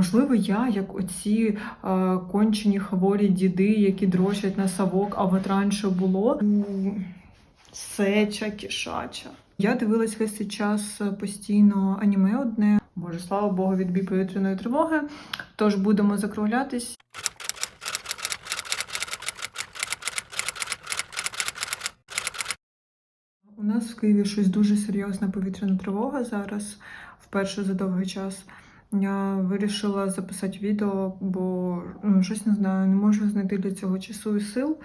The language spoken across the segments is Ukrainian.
можливо, я, як оці е, кончені хворі діди, які дрочать на савок, а от раніше було сеча кишача. Я дивилась весь цей час постійно аніме одне. Боже, слава Богу, відбій повітряної тривоги. Тож будемо закруглятись. У нас в Києві щось дуже серйозна повітряна тривога зараз, вперше за довгий час. Я вирішила записати відео, бо ну, щось не знаю, не можу знайти для цього часу і сил.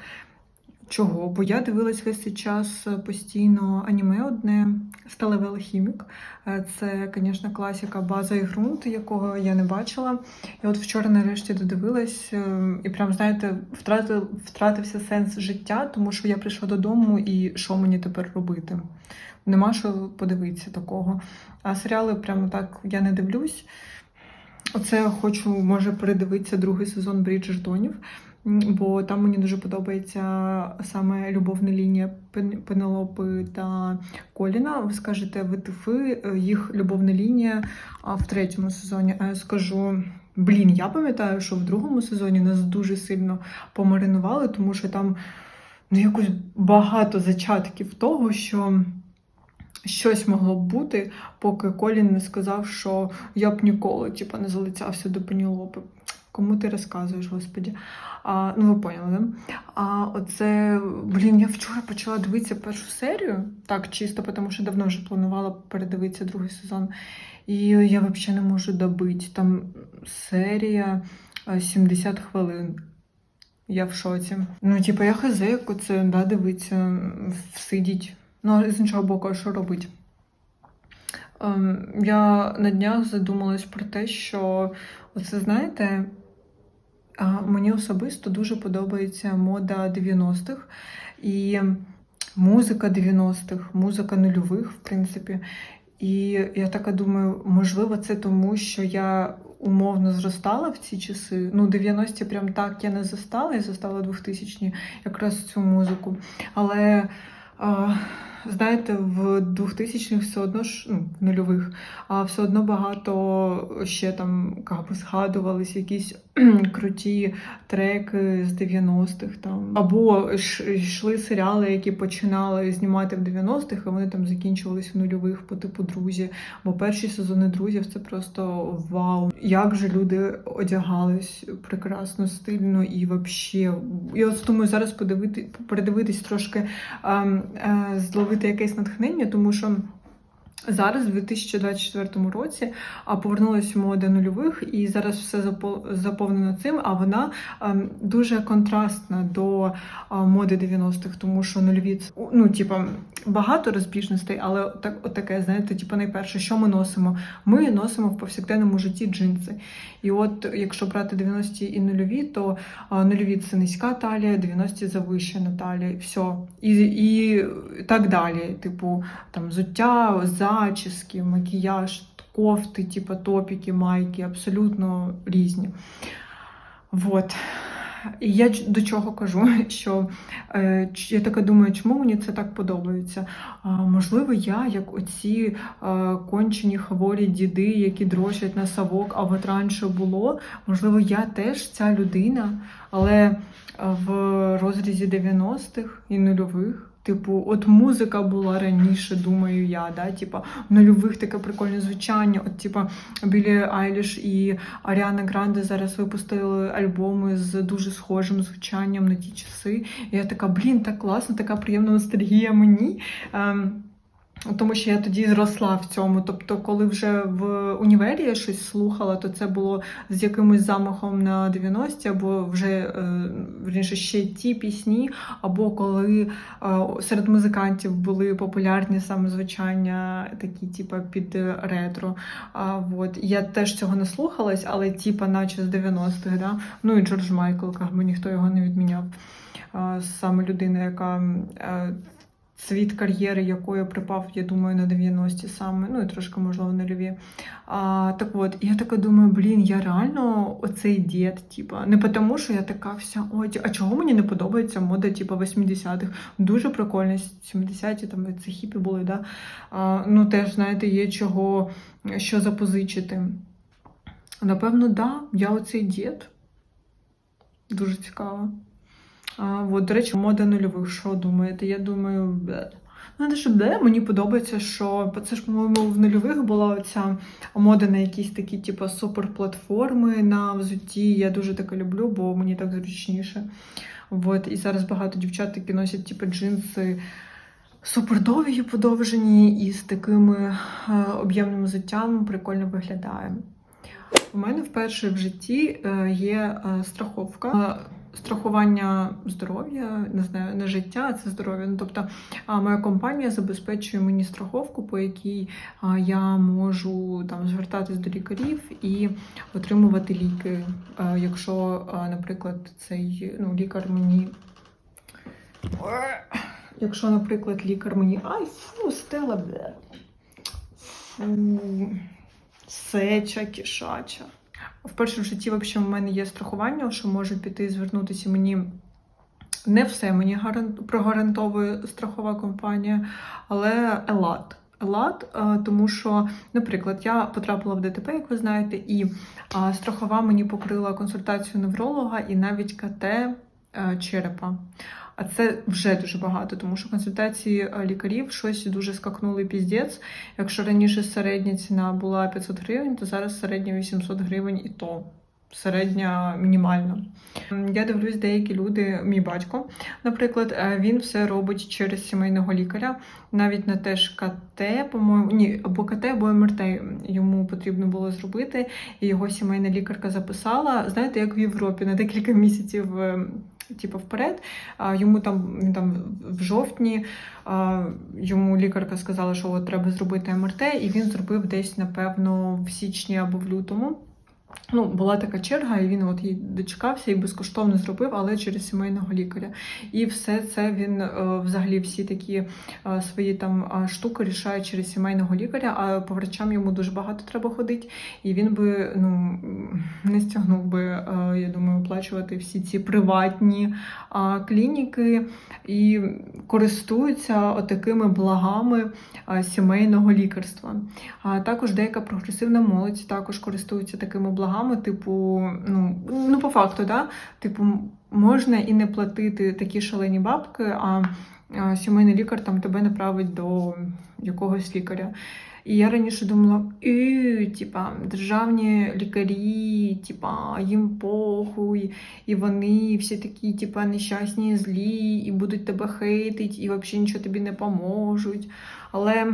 Чого? Бо я дивилась весь цей час постійно аніме одне сталевий алхімік. Е, Це, звісно, класика база і ґрунт, якого я не бачила. І от вчора нарешті додивилась, е, і прям, знаєте, втратив, втратився сенс життя, тому що я прийшла додому і що мені тепер робити? Нема що подивитися такого. А серіали прямо так я не дивлюсь. Оце хочу, може, передивитися другий сезон Бріджертонів, бо там мені дуже подобається саме любовна лінія Пенелопи та Коліна. Ви скажете, ВТФ, е, їх любовна лінія в третьому сезоні. А я скажу. Блін, я пам'ятаю, що в другому сезоні нас дуже сильно помаринували, тому що там ну, якось багато зачатків того, що щось могло б бути, поки Колін не сказав, що я б ніколи типу, не залицявся до Пенілопи. Кому ти розказуєш, господі? А, ну, ви поняли, да? А оце, блін, я вчора почала дивитися першу серію, так чисто, тому що давно вже планувала передивитися другий сезон. І я взагалі не можу добити. Там серія е, 70 хвилин. Я в шоці. Ну, типу, я хз, як оце да, дивитися, всидіть. Ну, а з іншого боку, що робити? Ем, я на днях задумалась про те, що оце, знаєте, мені особисто дуже подобається мода 90-х і музика 90-х, музика нульових, в принципі. І я така думаю, можливо, це тому, що я умовно зростала в ці часи. Ну, 90-ті прям так я не застала, я застала 2000-ні якраз цю музику. Але а, знаєте, в 2000-х все одно ж ну, нульових, а все одно багато ще там згадувались якісь круті треки з 90-х там. Або йшли серіали, які починали знімати в 90-х, а вони там закінчувались в нульових по типу друзі. Бо перші сезони друзів це просто вау. Як же люди одягались прекрасно, стильно і вообще. Я от думаю, зараз подивити, передивитись трошки ем, е, зловити якесь натхнення, тому що. Зараз, в 2024 році, повернулася мода нульових, і зараз все заповнено цим. А вона ем, дуже контрастна до а, моди 90-х, тому що нульові ну, типа, багато розбіжностей, але так, от таке, знаєте, типу, найперше, що ми носимо? Ми носимо в повсякденному житті джинси. І от, якщо брати 90-ті і нульові, то а, нульові це низька талія, 90-ті завищена талія, все. І, і так далі. Типу, там взуття, зачіски, макіяж, кофти, типу, топіки, майки, абсолютно різні. Вот. І я до чого кажу, що е, я така думаю, чому мені це так подобається? А, можливо, я, як оці е, кончені хворі діди, які дрочать на савок, а от раніше було, можливо, я теж ця людина, але в розрізі 90-х і нульових. Типу, от музика була раніше, думаю я, да, типа на нульових таке прикольне звучання. От, типа, Білі Айліш і Аріана Гранде зараз випустили альбоми з дуже схожим звучанням на ті часи. І я така, блін, так класно, така приємна ностальгія мені. Ем, тому що я тоді зросла в цьому. Тобто, коли вже в універі я щось слухала, то це було з якимось замахом на 90-ті, або вже е, вірніше, ще ті пісні, або коли е, серед музикантів були популярні саме звучання, такі, типа під ретро. А, вот. Я теж цього не слухалась, але типа, наче з 90-х, да? ну і Джордж Майкл, як би ніхто його не відміняв. Саме людина, яка. Світ кар'єри, якої припав, я думаю, на 90-ті саме, ну і трошки, можливо, на льві. А, так от, я така думаю, блін, я реально оцей дід, типа, не тому, що я така вся, ой, а чого мені не подобається мода, типа, 80-х. Дуже прикольно, 70-ті, там це хіпі були, да? а, ну теж, знаєте, є чого, що запозичити. Напевно, да, я оцей дід. Дуже цікаво. А, от, до речі, мода нульових. Що думаєте? Я думаю. Ну, не що де, мені подобається, що це ж, по-моєму, в нульових була оця мода на якісь такі, типу, суперплатформи на взутті. Я дуже таке люблю, бо мені так зручніше. От, і зараз багато дівчат такі носять, типу, джинси супердовгі, подовжені і з такими е, об'ємним взуттям прикольно виглядає. У мене вперше в житті е, є е, страховка. Страхування здоров'я, не знаю, не життя, а це здоров'я. Ну, тобто моя компанія забезпечує мені страховку, по якій я можу там звертатись до лікарів і отримувати ліки. Якщо, наприклад, цей ну, лікар мені. Якщо, наприклад, лікар мені. Ай, фу, стела, бля. Фу, сеча, кишача. В житті взагалі, в мене є страхування, що можу піти і звернутися мені. Не все мені гарант... прогарантовує страхова компанія, але Елат. Елат, е, тому що, наприклад, я потрапила в ДТП, як ви знаєте, і страхова мені покрила консультацію невролога і навіть КТ е, черепа. А це вже дуже багато, тому що консультації е, лікарів щось дуже скакнули піздець. Якщо раніше середня ціна була 500 гривень, то зараз середня 800 гривень і то. Середня мінімальна. Я дивлюсь, деякі люди, мій батько, наприклад, е, він все робить через сімейного лікаря, навіть на теж КТ, по-моєму, ні, або КТ, або МРТ йому потрібно було зробити, і його сімейна лікарка записала. Знаєте, як в Європі на декілька місяців. Типу вперед, А, йому там він там в жовтні а, йому лікарка сказала, що от треба зробити МРТ, і він зробив десь, напевно, в січні або в лютому. Ну, була така черга, і він от їй дочекався і безкоштовно зробив, але через сімейного лікаря. І все це він е, взагалі всі такі е, свої там е, штуки рішає через сімейного лікаря. А по врачам йому дуже багато треба ходити, і він би ну не стягнув би, я думаю, оплачувати всі ці приватні клініки і користуються отакими благами сімейного лікарства. А також деяка прогресивна молодь також користується такими благами, типу, ну, ну по факту, да? типу, можна і не платити такі шалені бабки, а, сімейний лікар там тебе направить до якогось лікаря. І я раніше думала, і, типа, державні лікарі, типа, їм похуй, і вони всі такі, типа, нещасні, злі, і будуть тебе хейтить, і взагалі нічого тобі не поможуть. Але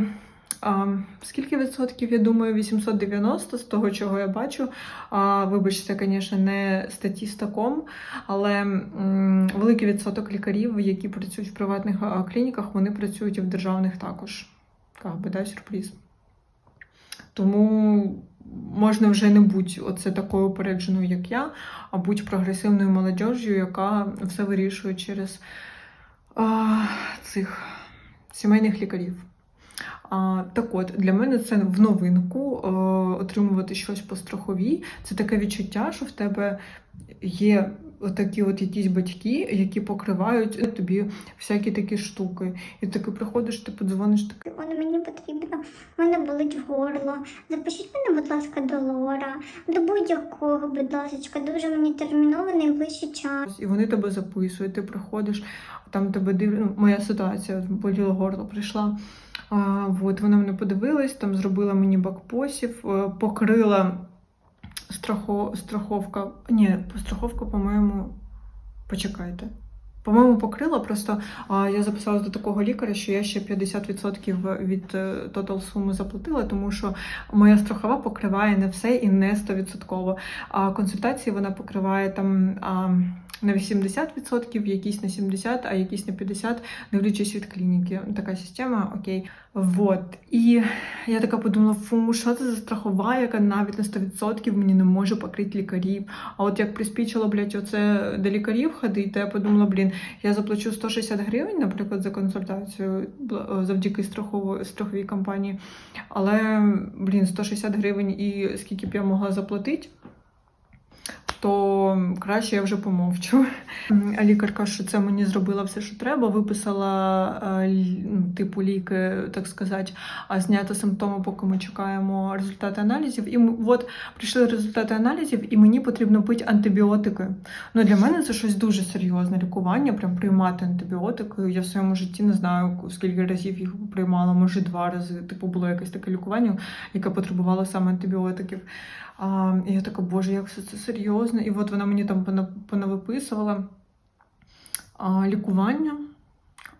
а, скільки відсотків, я думаю, 890 з того, чого я бачу. А, вибачте, звісно, не статістиком, але м, великий відсоток лікарів, які працюють в приватних клініках, вони працюють і в державних також. Как би, да, сюрприз. Тому можна вже не бути оце такою упередженою, як я, а бути прогресивною молодіжю, яка все вирішує через а, цих сімейних лікарів. А, так от, для мене це в новинку е, отримувати щось по страховій. Це таке відчуття, що в тебе є такі от якісь батьки, які покривають тобі всякі такі штуки. І ти приходиш, ти подзвониш такий. Воно мені потрібно, в мене болить горло. Запишіть мене, будь ласка, до Лора, до будь-якого, будь ласка, дуже мені терміново найближчий час. І вони тебе записують, ти приходиш, там тебе дивлять. Ну, моя ситуація боліло горло прийшла. А, от, вона мене подивилась, там зробила мені бакпосів, е, покрила страхо, страховка. Ні, страховка, по-моєму, почекайте. По-моєму, покрила, просто а, я записалась до такого лікаря, що я ще 50% від е, тотал суми заплатила, тому що моя страхова покриває не все і не 100%. А консультації вона покриває там на 80%, якісь на 70%, а якісь на 50%, дивлячись від клініки. Така система, окей. Вот. І я така подумала, фу, що це за страхова, яка навіть на 100% мені не може покрити лікарів. А от як приспічило, блядь, оце до лікарів ходити, то я подумала, блін, я заплачу 160 гривень, наприклад, за консультацію завдяки страхової страховій компанії. Але, блін, 160 гривень і скільки б я могла заплатити. То краще я вже помовчу. Лікарка, що це мені зробила все, що треба, виписала е, ну, типу ліки, так сказати, а зняти симптоми, поки ми чекаємо результати аналізів. І от прийшли результати аналізів, і мені потрібно пити антибіотики. Ну для мене це щось дуже серйозне лікування, прям приймати антибіотики. Я в своєму житті не знаю, скільки разів їх приймала, може два рази. Типу було якесь таке лікування, яке потребувало саме антибіотиків. А, і я така, боже, як все це серйозно. І от вона мені там понавиписувала а, лікування.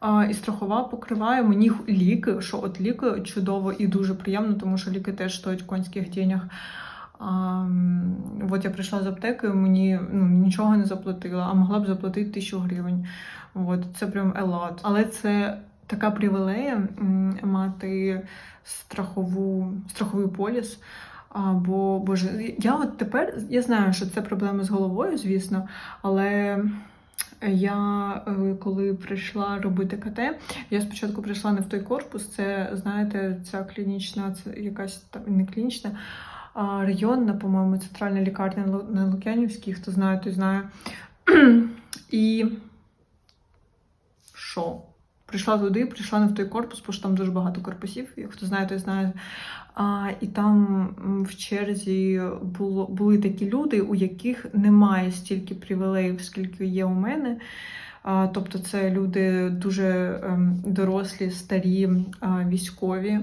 А, і страхова покриває мені ліки, що от ліки чудово і дуже приємно, тому що ліки теж стоять конських денег. А, от я прийшла з аптекою, мені ну, нічого не заплатила, а могла б заплатити тисячу гривень. От, це прям елат. Але це така привілея мати страхову, страховий поліс. А, бо боже, я от тепер я знаю, що це проблеми з головою, звісно, але я е, коли прийшла робити КТ, я спочатку прийшла не в той корпус. Це знаєте, ця клінічна, це якась там не клінічна, а районна, по-моєму, центральна лікарня на Лук'янівській. Хто знає, той знає. І що? Прийшла туди, прийшла не в той корпус, бо ж там дуже багато корпусів. і Хто знає, той знає. А, і там в черзі було, були такі люди, у яких немає стільки привілеїв, скільки є у мене. А, тобто це люди дуже ем, дорослі, старі, військові,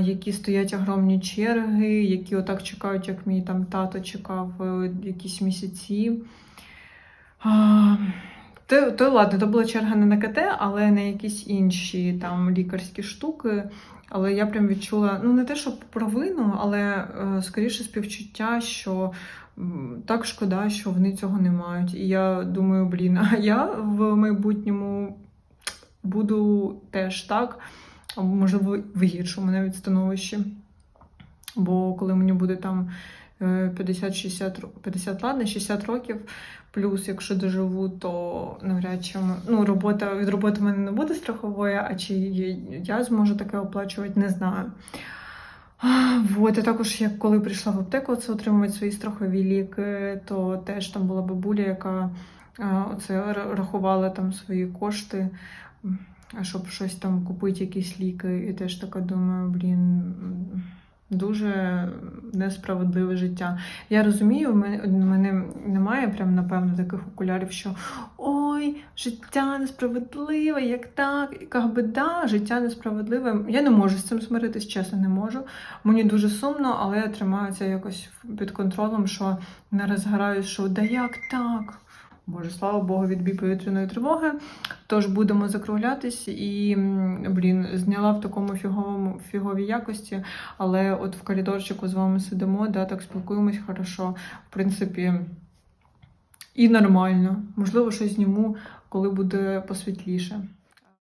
які стоять огромні черги, які отак чекають, як мій там тато чекав е, якісь місяці. То, то ладно, то була черга не на КТ, але на якісь інші там лікарські штуки. Але я прям відчула, ну не те, що провину, але е, скоріше співчуття, що м, так шкода, що вони цього не мають. І я думаю, блін, а я в майбутньому буду теж так, можливо, в гіршому навіть становищі. Бо коли мені буде там 50-60 ро- 50, ладно, 60 років, плюс, якщо доживу, то навряд чи ну, робота від роботи в мене не буде страхової, а чи я зможу таке оплачувати, не знаю. Вот, і також, як коли прийшла в аптеку це отримувати свої страхові ліки, то теж там була бабуля, яка оце рахувала там свої кошти, щоб щось там купити, якісь ліки. І теж така думаю, блін, дуже несправедливе життя. Я розумію, в мене, немає прям, напевно, таких окулярів, що ой, життя несправедливе, як так? І як би да, життя несправедливе. Я не можу з цим смиритись, чесно, не можу. Мені дуже сумно, але я тримаю це якось під контролем, що не розгораюсь, що да як так? Боже, слава Богу, відбій повітряної тривоги. Тож будемо закруглятись і, блін, зняла в такому фіговому фіговій якості, але от в коридорчику з вами сидимо, да, так спілкуємось хорошо. В принципі, і нормально. Можливо, щось зніму, коли буде посвітліше.